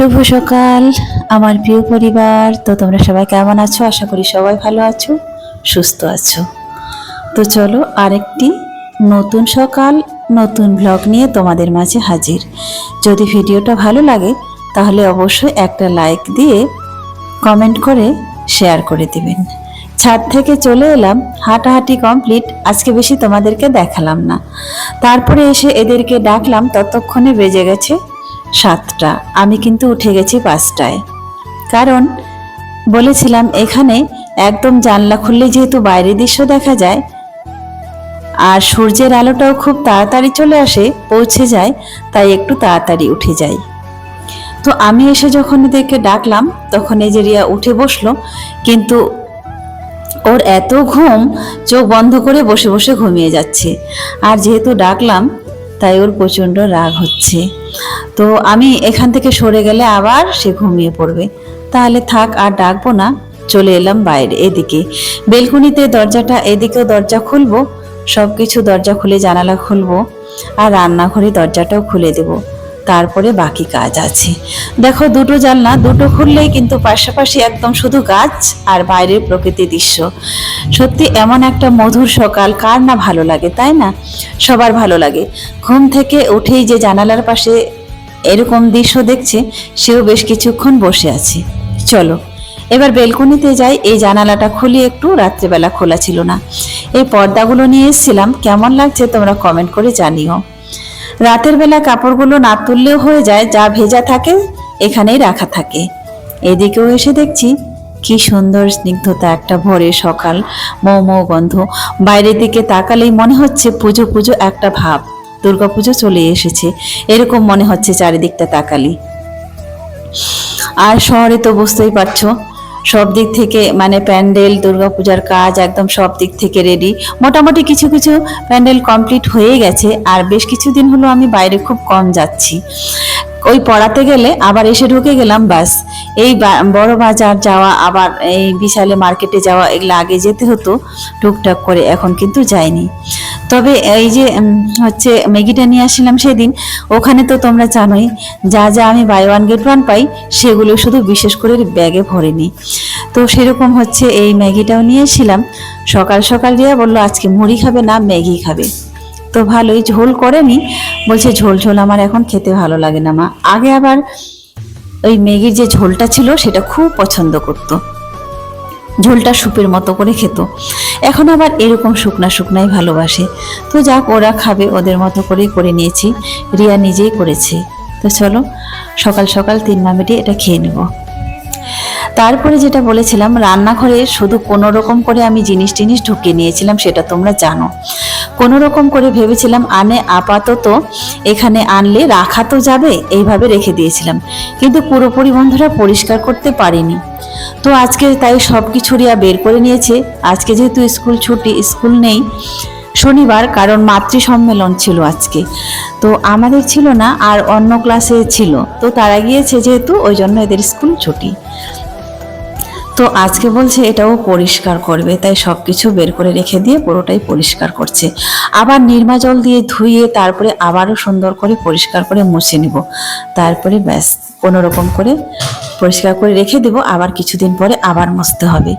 শুভ সকাল, আমার প্রিয় পরিবার। তো তোমরা সবাই কেমন আছো? আশা করি সবাই ভালো আছো, সুস্থ আছো। তো চলো আরেকটি নতুন সকাল, নতুন ব্লগ নিয়ে তোমাদের মাঝে হাজির। যদি ভিডিওটা ভালো লাগে, তাহলে অবশ্যই একটা লাইক দিয়ে কমেন্ট করে শেয়ার করে দিবেন। ছাদ থেকে চলে এলাম, হাঁটাহাঁটি কমপ্লিট আজকে বেশি তোমাদেরকে দেখালাম না। তারপরে এসে এদেরকে ডাকলাম, ততক্ষণে বেজে গেছে সাতটা। আমি কিন্তু উঠে গেছি পাঁচটায়। কারণ বলেছিলাম, এখানে একদম জানলা খুললে যেহেতু বাইরের দৃশ্য দেখা যায়, আর সূর্যের আলোটাও খুব তাড়াতাড়ি চলে আসে, পৌঁছে যায়, তাই একটু তাড়াতাড়ি উঠে যাই। তো আমি এসে যখন এদেরকে ডাকলাম, তখন এই যে রিয়া উঠে বসল, কিন্তু ওর এত ঘুম, চোখ বন্ধ করে বসে বসে ঘুমিয়ে যাচ্ছে। আর যেহেতু ডাকলাম তাই ওর প্রচণ্ড রাগ হচ্ছে। তো আমি এখান থেকে সরে গেলে আবার সে ঘুমিয়ে পড়বে। তাহলে থাক, আর ডাকবো না। চলে এলাম বাইরে, এদিকে। বেলকুনিতে দরজাটা, এদিকেও দরজা খুলবো সব কিছু দরজা খুলে জানালা খুলবো, আর রান্নাঘরে দরজাটাও খুলে দেবো। তারপরে বাকি কাজ আছে। দেখো, দুটো জানলা, দুটো খুললেই কিন্তু পাশাপাশি একদম শুধু গাছ আর বাইরের প্রকৃতি দৃশ্য। সত্যি, এমন একটা মধুর সকাল, কার না ভালো লাগে, তাই না? সবার ভালো লাগে। ঘুম থেকে উঠেই যে জানালার পাশে এরকম দৃশ্য দেখছে, সেও বেশ কিছুক্ষণ বসে আছে। চলো, এবার বেলকনিতে যাই। এই জানালাটা খুলি একটু রাত্রেবেলা খোলা ছিল না। এই পর্দাগুলো নিয়ে এসেছিলাম। কেমন লাগছে তোমরা কমেন্ট করে জানিও। রাতের বেলা কাপড়গুলো না তুললেও হয়ে যায়, যা ভেজা থাকে, এখানেই রাখা থাকে। এদিকেও এসে দেখছি কি সুন্দর স্নিগ্ধতা একটা ভোরের সকাল। মৌ মৌ গন্ধ। বাইরের দিকে তাকালেই মনে হচ্ছে পুজো পুজো একটা ভাব। দুর্গাপুজো চলে এসেছে। এরকম মনে হচ্ছে চারিদিকটা তাকালি। আর শহরে তো বুঝতেই পারছ সব দিক থেকে মানে প্যান্ডেল, দুর্গাপূজার কাজ একদম সব দিক থেকে রেডি মোটামুটি কিছু কিছু প্যান্ডেল কমপ্লিট হয়ে গেছে, আর বেশ কিছুদিন হলো আমি বাইরে খুব কম যাচ্ছি। ওই পড়াতে গেলে আবার এসে ঢুকে গেলাম বাস এই বড় বাজার যাওয়া, আবার এই বিশালে মার্কেটে যাওয়া, এগুলো আগে যেতে হতো। টুকটাক করে এখন কিন্তু যাইনি। তবে এই যে হচ্ছে ম্যাগিটা নিয়ে আসছিলাম সেদিন, ওখানে তো তোমরা জানোই, যা যা আমি বাই ওয়ান গেট ওয়ান পাই, সেগুলো শুধু বিশেষ করে ব্যাগে ভরে নিই। তো সেরকম হচ্ছে এই ম্যাগিটাও নিয়েছিলাম সকাল সকাল রিয়া বলল, আজকে মুড়ি খাবে না, ম্যাগি খাবে। তো ভালোই ঝোল করেনি। বলছে ঝোল ঝোল আমার এখন খেতে ভালো লাগে না মা। আগে আবার ওই ম্যাগির যে ঝোলটা ছিল সেটা খুব পছন্দ করতো। ঝোলটা স্যুপের মতো করে খেত। এখন আবার এরকম শুকনা শুকনাই ভালোবাসে। তো যাক, ওরা খাবে, ওদের মতো করেই করে নিয়েছি। রিয়া নিজেই করেছে। তো চলো, সকাল সকাল তিন মামিটি এটা খেয়ে নেব। তারপরে যেটা বলেছিলাম, রান্নাঘরে শুধু কোনো রকম করে আমি জিনিস টিনিস ঢুকিয়ে নিয়েছিলাম, সেটা তোমরা জানো। কোনো রকম করে ভেবেছিলাম আনে আপাতত এখানে আনলে রাখা তো যাবে, এইভাবে রেখে দিয়েছিলাম। কিন্তু পুরোপুরি বন্ধুরা পরিষ্কার করতে পারিনি। তো আজকে তাই সব কিছু রিয়া বের করে নিয়েছে। আজকে যেহেতু স্কুল ছুটি, স্কুল নেই শনিবার, কারণ মাতৃ সম্মেলন ছিল আজকে। তো আমাদের ছিল না, আর অন্য ক্লাসে ছিল। তো তারা গিয়েছে যেহেতু, ওই জন্য এদের স্কুল ছুটি। তো আজকে বলছে এটাও পরিষ্কার করবে, তাই সব কিছু বের করে রেখে দিয়ে পুরোটাই পরিষ্কার করছে। আবার নির্মা জল দিয়ে ধুয়ে তারপরে আবারও সুন্দর করে পরিষ্কার করে মুছে নিব। তারপরে ব্যাস কোনো রকম করে পরিষ্কার করে রেখে দেব, আবার কিছুদিন পরে আবার মুছতে হবে।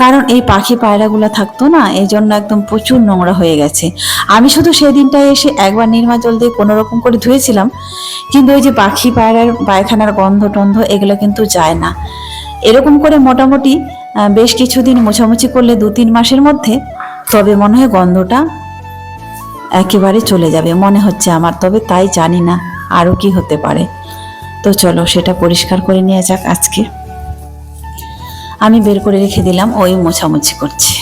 কারণ এই পাখি পায়রাগুলো থাকতো না এই জন্য একদম প্রচুর নোংরা হয়ে গেছে। আমি শুধু সেদিনটায় এসে একবার নির্মা জল দিয়ে কোনো রকম করে ধুয়েছিলাম, কিন্তু ওই যে পাখি পায়রার পায়খানার গন্ধ টন্ধ এগুলো কিন্তু যায় না। এরকম করে মোটামুটি বেশ কিছুদিন মোছামুছি করলে দু তিন মাসের মধ্যে, তবে মনে হয় গন্ধটা একেবারে চলে যাবে, মনে হচ্ছে আমার, তবে তাই জানি না আরও কি হতে পারে। তো চলো সেটা পরিষ্কার করে নিয়ে যাক আজকে। আমি বের করে রেখে দিলাম, ওই মোছামুছি করছে।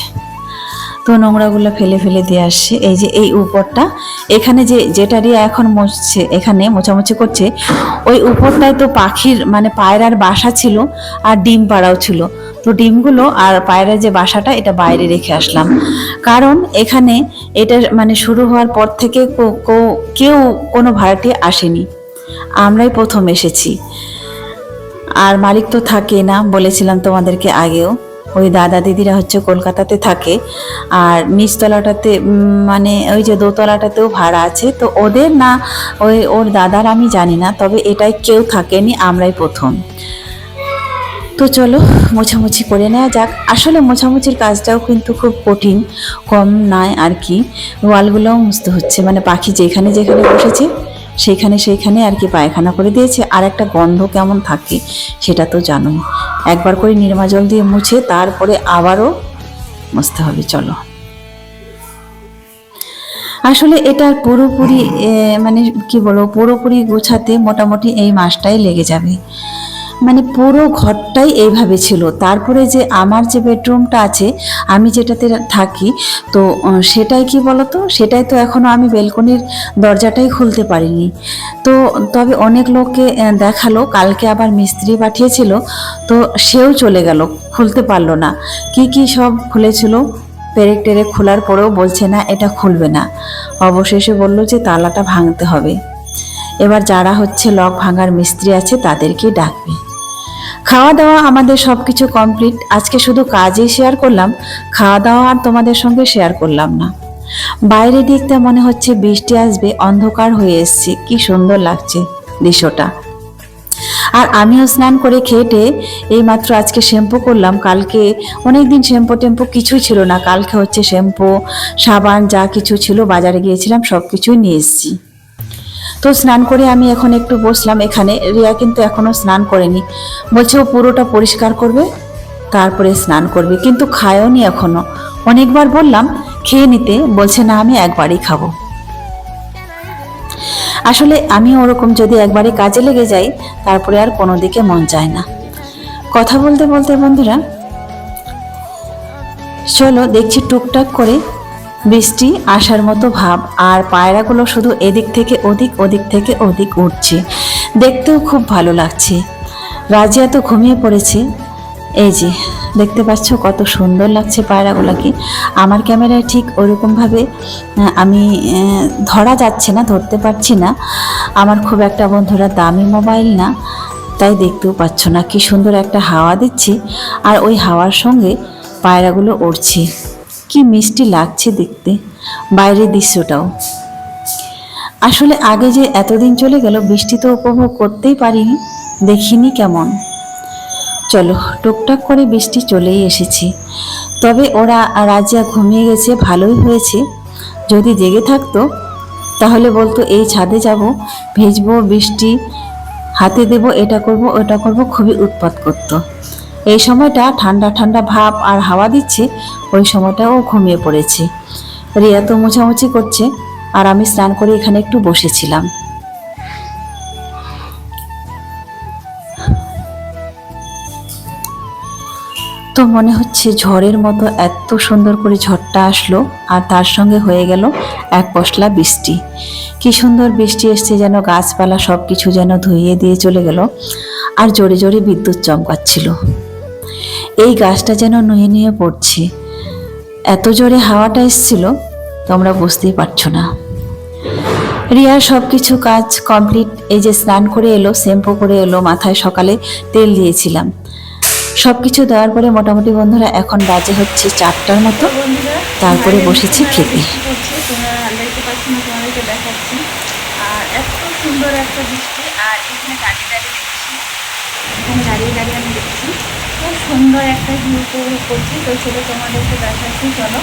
তো নোংরাগুলো ফেলে ফেলে দিয়ে আসছে, এই যে এই উপরটা এখানে যে, যেটা দিয়ে এখন মুছছে, এখানে মোছামুছি করছে, ওই উপরটায় তো পাখির মানে পায়রার বাসা ছিল আর ডিম পাড়াও ছিল। তো ডিমগুলো আর পায়রার যে বাসাটা, এটা বাইরে রেখে আসলাম। কারণ এখানে এটা মানে শুরু হওয়ার পর থেকে কেউ কোনো ভাড়াটি আসেনি। আমরাই প্রথম এসেছি। আর মালিক তো থাকে না, বলেছিলাম তোমাদেরকে আগেও। ওই দাদা দিদিরা হচ্ছে কলকাতাতে থাকে। আর নিচতলাটাতে মানে ওই যে দোতলাটাতেও ভাড়া আছে। তো ওদের না, ওই ওর দাদার আমি জানি না, তবে এটাই কেউ থাকেনি, আমরাই প্রথম। তো চলো, মোছামুছি করে নেওয়া যাক। আসলে মোছামুছির কাজটাও কিন্তু খুব কঠিন, কম নয় আর কি। ওয়ালগুলোও মুছতে হচ্ছে মানে পাখি যেখানে যেখানে বসেছে সেইখানে সেইখানে আর কি পায়খানা করে দিয়েছে। আর একটা গন্ধ কেমন থাকে সেটা তো জানো। একবার করে নির্মা জল দিয়ে মুছে তারপরে আবারও মুছতে হবে, চলো। আসলে এটা পুরোপুরি মানে কি বলব, পুরোপুরি গোছাতে মোটামুটি এই মাসটাই লেগে যাবে। মানে পুরো ঘরটাই এইভাবে ছিল। তারপরে যে আমার যে বেডরুমটা আছে, আমি যেটাতে থাকি, তো সেটাই কি বলতো? সেটাই তো এখনও আমি বেলকনির দরজাটাই খুলতে পারিনি। তো, তবে অনেক লোককে দেখাল, কালকে আবার মিস্ত্রি পাঠিয়েছিল, তো সেও চলে গেল, খুলতে পারল না। কি কি সব খুলেছিল? পেরেক টেরেক খোলার পরেও বলছে না, এটা খুলবে না। অবশেষে বলল যে তালাটা ভাঙতে হবে। এবার যারা হচ্ছে লক ভাঙার মিস্ত্রি আছে তাদেরকে ডাকবে। খাওয়া দাওয়া আমাদের সব কিছু কমপ্লিট আজকে শুধু কাজই শেয়ার করলাম খাওয়া দাওয়া আর তোমাদের সঙ্গে শেয়ার করলাম না। বাইরে দেখতে মনে হচ্ছে বৃষ্টি আসবে, অন্ধকার হয়ে এসছে, কি সুন্দর লাগছে দৃশ্যটা। আর আমিও স্নান করে খেটে এই মাত্র আজকে শ্যাম্পু করলাম, কালকে অনেক দিন শ্যাম্পু টেম্পু কিছুই ছিল না, কালকে হচ্ছে শ্যাম্পু, সাবান যা কিছু ছিল, বাজারে গিয়েছিলাম সব কিছুই নিয়ে এসেছি। তো স্নান করে আমি এখন একটু বসলাম এখানে। রিয়া কিন্তু এখনও স্নান করেনি। বলছে, ও পুরোটা পরিষ্কার করবে, তারপরে স্নান করবে। কিন্তু খায়ওনি এখনও অনেকবার বললাম, খেয়ে নিতে। বলছে, না, আমি একবারই খাব। আসলে আমি ওরকম যদি একবারে কাজে লেগে যাই, তারপরে আর কোনো দিকে মন চায় না। কথা বলতে বলতে বন্ধুরা, চলো দেখছি টুকটাক করে বৃষ্টি আসার মতো ভাব, আর পায়রাগুলো শুধু এদিক থেকে ওদিক ওদিক থেকে ওদিক উঠছে। দেখতেও খুব ভালো লাগছে। রাজিয়া তো ঘুমিয়ে পড়েছে। এই যে, দেখতে পাচ্ছ কত সুন্দর লাগছে পায়রাগুলোকে। আমার ক্যামেরায় ঠিক ওরকমভাবে আমি ধরা যাচ্ছে না, ধরতে পারছি না। আমার খুব একটা বন্ধুরা দামি মোবাইল না, তাই দেখতেও পাচ্ছ না। কি সুন্দর একটা হাওয়া দিচ্ছি, আর ওই হাওয়ার সঙ্গে পায়রাগুলো উড়ছে। কি মিষ্টি লাগছে দেখতে। বাইরের দৃশ্যটাও। আসলে আগে যে এতদিন চলে গেল, বৃষ্টি তো উপভোগ করতেই পারিনি। দেখিনি কেমন। চলো, টুকটাক করে বৃষ্টি চলেই এসেছি। তবে ওরা রাজিয়া ঘুমিয়ে গেছে, ভালোই হয়েছে। যদি জেগে থাকতো, তাহলে বলতো, এই ছাদে যাব, ভেজবো, বৃষ্টি, হাতে দেব, এটা করব, ওটা করব। খুবই উৎপাত করতো। এই সময়টা ঠান্ডা ঠান্ডা ভাব আর হাওয়া দিচ্ছে, ওই সময়টা ও ঘুমিয়ে পড়েছে। রিয়া তো মোছামুছি করছে, আর আমি স্নান করে এখানে একটু বসেছিলাম। তো মনে হচ্ছে ঝড়ের মতো এত সুন্দর করে ঝড়টা আসলো, আর তার সঙ্গে হয়ে গেল এক পশলা বৃষ্টি। কি সুন্দর বৃষ্টি এসছে যেন গাছপালা সব কিছু যেন ধুইয়ে দিয়ে চলে গেল, আর জোরে জোরে বিদ্যুৎ চমকাচ্ছিল। এই গাছটা যেন নুয়ে নুয়ে পড়ছে। এত জোরে হাওয়াটা এসছিল, তোমরা বুঝতেই পারছ না। রিয়ার সব কিছু কাজ কমপ্লিট, এই যে স্নান করে এলো, শ্যাম্পু করে এলো, মাথায় সকালে তেল দিয়েছিলাম। সব কিছু দেওয়ার পরে মোটামুটি বন্ধুরা এখন বাজে হচ্ছে চারটার মতো। তারপরে বসেছি খেতে। আর সুন্দর একটা বৃষ্টি আর এখানে দাঁড়িয়ে দাঁড়িয়ে দেখছি। এখানে দাঁড়িয়ে দাঁড়িয়ে আমি সুন্দর একটা ভিউ উপভোগ করছি, তো সেটা তোমাদেরকে দেখাচ্ছি, চলো।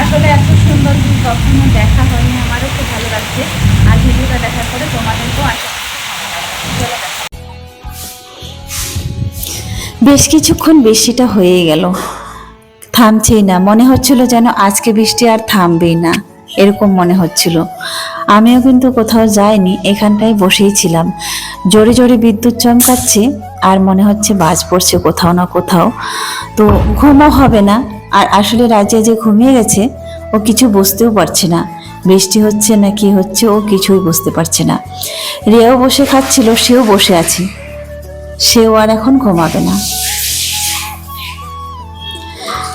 আসলে এত সুন্দর ভিউ কখনো দেখা হয়নি, আমারও খুব ভালো লাগছে। আর ভিডিওটা দেখার পরে তোমাদেরকেও চলো বেশ কিছুক্ষণ বৃষ্টিটা হয়ে গেল। থামছেই না, মনে হচ্ছিল যেন আজকে বৃষ্টি আর থামবেই না, এরকম মনে হচ্ছিল। আমিও কিন্তু কোথাও যাইনি, এখানটায় বসেই ছিলাম। জোরে জোরে বিদ্যুৎ চমকাচ্ছে আর মনে হচ্ছে বাজ পড়ছে কোথাও না কোথাও। তো ঘুমও হবে না, আর আসলে রাজিয়া যে ঘুমিয়ে গেছে, ও কিছু বুঝতেও পারছে না। বৃষ্টি হচ্ছে না কি হচ্ছে, ও কিছুই বুঝতে পারছে না। রিয়াও বসে খাচ্ছিল, সেও বসে আছে। সেও আর এখন ঘুমাবে না।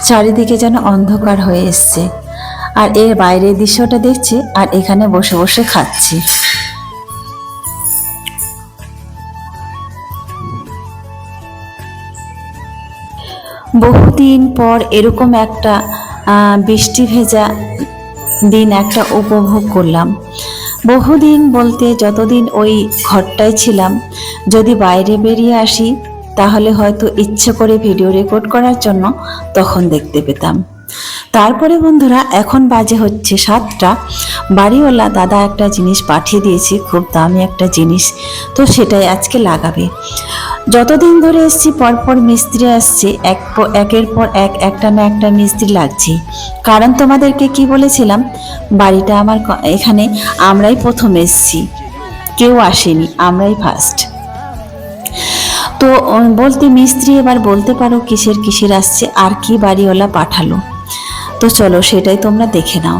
চারিদিকে যেন অন্ধকার হয়ে এসছে। আর এর বাইরের দৃশ্যটা দেখছি আর এখানে বসে বসে খাচ্ছি। বহুদিন পর এরকম একটা বৃষ্টি ভেজা দিন একটা উপভোগ করলাম। বহুদিন বলতে যতদিন ওই ঘরটায় ছিলাম, যদি বাইরে বেরিয়ে আসি, তাহলে হয়তো ইচ্ছে করে ভিডিও রেকর্ড করার জন্য তখন দেখতে পেতাম। তারপরে বন্ধুরা, এখন বাজে হচ্ছে সাতটা। বাড়িওয়ালা দাদা একটা জিনিস পাঠিয়ে দিয়েছে, খুব দামি একটা জিনিস, তো সেটাই আজকে লাগাবে। যতদিন ধরে এসছি, পরপর মিস্ত্রি আসছে, এক একের পর এক, একটা না একটা মিস্ত্রি লাগছে। কারণ তোমাদেরকে কি বলেছিলাম? বাড়িটা আমার এখানে আমরাই প্রথম এসছি। কেউ আসেনি, আমরাই ফার্স্ট তো বলতে মিস্ত্রি এবার বলতে পারো কিসের কিসের আসছে, আর কি বাড়িওয়ালা পাঠালো। তো চলো সেটাই তোমরা দেখে নাও।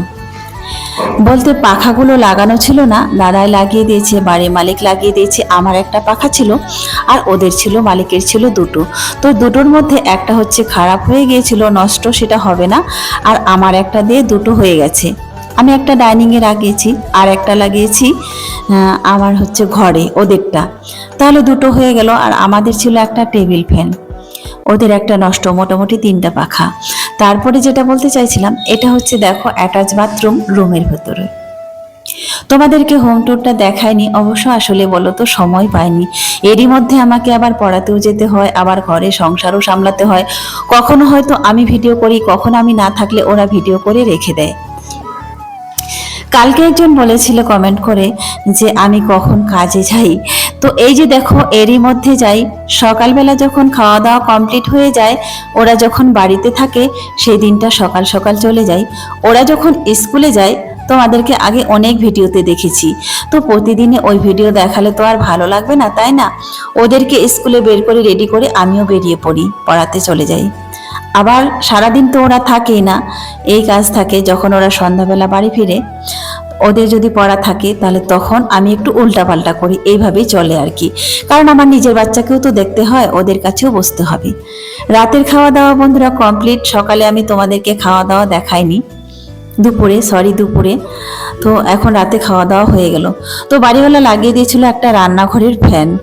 বলতে পাখাগুলো লাগানো ছিল না, দাদাই লাগিয়ে দিয়েছে, বাড়ির মালিক লাগিয়ে দিয়েছে, আমার একটা পাখা ছিল আর ওদের ছিল, মালিকের ছিল দুটো। তো দুটোর মধ্যে একটা হচ্ছে খারাপ হয়ে গিয়েছিল, নষ্ট, সেটা হবে না, আর আমার একটা দিয়ে দুটো হয়ে গেছে। আমি একটা ডাইনিংয়ে লাগিয়েছি, আর একটা লাগিয়েছি আমার হচ্ছে ঘরে, ওদেরটা। তাহলে দুটো হয়ে গেল, আর আমাদের ছিল একটা টেবিল ফ্যান। ওদের একটা নষ্ট, মোটামুটি তিনটা পাখা। তারপরে যেটা বলতে চাইছিলাম, এটা হচ্ছে দেখো অ্যাটাচ বাথরুম রুমের ভেতরে। তোমাদেরকে হোম ট্যুরটা দেখায়নি, অবশ্য আসলে বলো তো সময় পাইনি। এরই মধ্যে আমাকে আবার পড়াতেও যেতে হয়, আবার ঘরে সংসারও সামলাতে হয়। কখনো হয়তো আমি ভিডিও করি, কখনো আমি না থাকলে ওরা ভিডিও করে রেখে দেয়। কালকে একজন বলেছিল কমেন্ট করে যে, আমি কখন কাজে যাই? তো এই যে দেখো, এরই মধ্যে যাই, সকালবেলা যখন খাওয়া দাওয়া কমপ্লিট হয়ে যায়, ওরা যখন বাড়িতে থাকে, সেই দিনটা সকাল সকাল চলে যায়। ওরা যখন স্কুলে যায়, তোমাদেরকে আগে অনেক ভিডিওতে দেখেছি। তো প্রতিদিনে ওই ভিডিও দেখালে তো আর ভালো লাগবে না, তাই না? ওদেরকে স্কুলে বের করে রেডি করে আমিও বেরিয়ে পড়ি, পড়াতে চলে যাই। আবার সারাদিন তো ওরা থাকেই না, এই কাজ থাকে, যখন ওরা সন্ধ্যাবেলা বাড়ি ফিরে ওদের যদি পড়া থাকে, তাহলে তখন আমি একটু উল্টাপাল্টা করি। এইভাবেই চলে আর কি। কারণ আমার নিজের বাচ্চাকেও তো দেখতে হয়, ওদের কাছেও বসতে হবে। রাতের খাওয়া দাওয়া বন্ধুরা কমপ্লিট সকালে আমি তোমাদেরকে খাওয়া দাওয়া দেখাইনি। দুপুরে সরি দুপুরে। তো এখন রাতে খাওয়া দাওয়া হয়ে গেল। তো বাড়িওয়ালা লাগিয়ে দিয়েছিল একটা রান্নাঘরের ফ্যান